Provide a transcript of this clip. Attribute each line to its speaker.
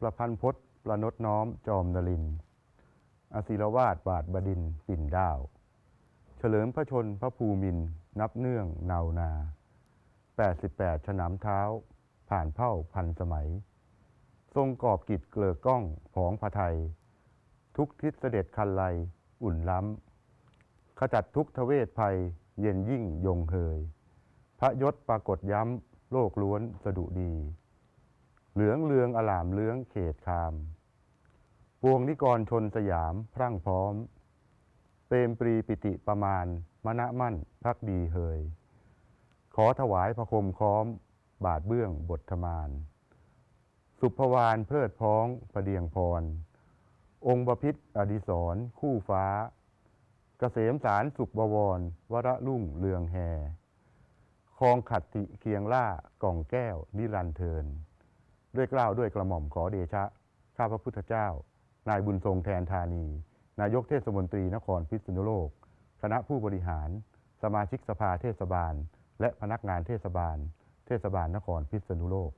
Speaker 1: ประพันธ์พจน์ ประนดน้อม จอมนลิน อศิรวาดบาทบดินปิ่นดาว เฉลิมพระชนพระภูมิน นับเนื่องนาวนา 88 ฉนามเท้า ผ่านเผ่าพันสมัย ทรงกอบกิจเกลือก้องผองพระไทย ทุกทิศเสด็จคันไลอุ่นล้ำ ขจัดทุกทเวศภัย เย็นยิ่งยงเฮย พระยศปรากฏย้ำ โลกล้วนสะดุดี เหลืองเลืองอลามเลื้องเขตคามปวงนิกรชนสยามพรั่งพร้อม เปรมปรีปิติประมาณ มณะมั่นพักดีเฮย ขอถวายพระคมค้อม บาทเบื้องบทธมาน สุภวานเพลิดพ้องประเดียงพร องค์บพิษอดิศรคู่ฟ้าเกษมสารสุบวร วระลุ่งเลืองแฮคลองขัดติเคียงล่ากล่องแก้วนิรันเทิน ด้วยเกล้าวด้วยกระหม่อมขอเดชะ ข้าพระพุทธเจ้า นายบุญทรงแทนธานี นายกเทศมนตรีนครพิษณุโลก คณะผู้บริหาร สมาชิกสภาเทศบาล และพนักงานเทศบาล เทศบาลนครพิษณุโลก